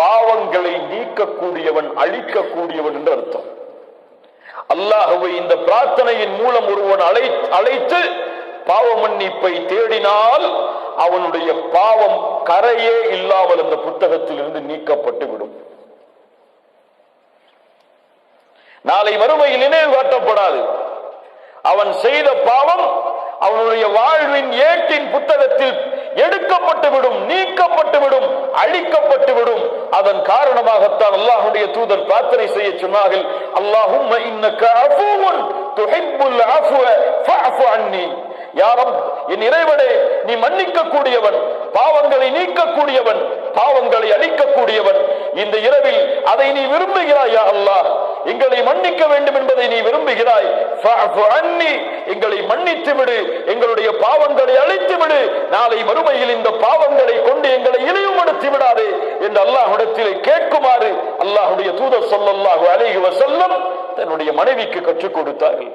பாவங்களை நீக்கக்கூடியவன் அழிக்கக்கூடியவன் என்று அர்த்தம். அல்லாஹுவை இந்த பிரார்த்தனையின் மூலம் ஒருவன் அழை அழைத்து பாவ மன்னிப்பை தேடினால் அவனுடைய பாவம் கரையே இல்லாமல் அந்த புத்தகத்தில் இருந்து நீக்கப்பட்டு விடும் நாளை மறுமையில் நினைவு காட்டப்படாது. அவன் செய்த பாவம் அவனுடைய வாழ்வின் ஏட்டின் புத்தகத்தில் எடுக்கப்பட்டு விடும் நீக்கப்பட்டு விடும் அழிக்கப்பட்டு விடும் அதன் காரணமாகத்தான் அல்லாஹுடைய தூதர் பிரார்த்தனை செய்ய சொன்னார்கள் அல்லாஹும் இன்னக்க என் இறைவனே நீ மன்னிக்க கூடியவன் பாவங்களை நீக்கக்கூடியவன் பாவங்களை அழிக்கக்கூடியவன். இந்த இரவில் அதை நீ விரும்புகிறாயா யா அல்லாஹ். எங்களை மன்னிக்க வேண்டும் என்பதை நீ விரும்புகிறாய். எங்களை மன்னித்து விடு எங்களுடைய பாவங்களை அழித்து விடு நாளை மறுமையில் இந்த பாவங்களை விடாதே என்று அல்லாஹ்விடத்திலே கேட்குமாறு அல்லாஹுடைய தூதர் சொல்லல்லாஹு அலைஹி வசல்லம் தன்னுடைய மனைவிக்கு கற்றுக் கொடுத்தார்கள்.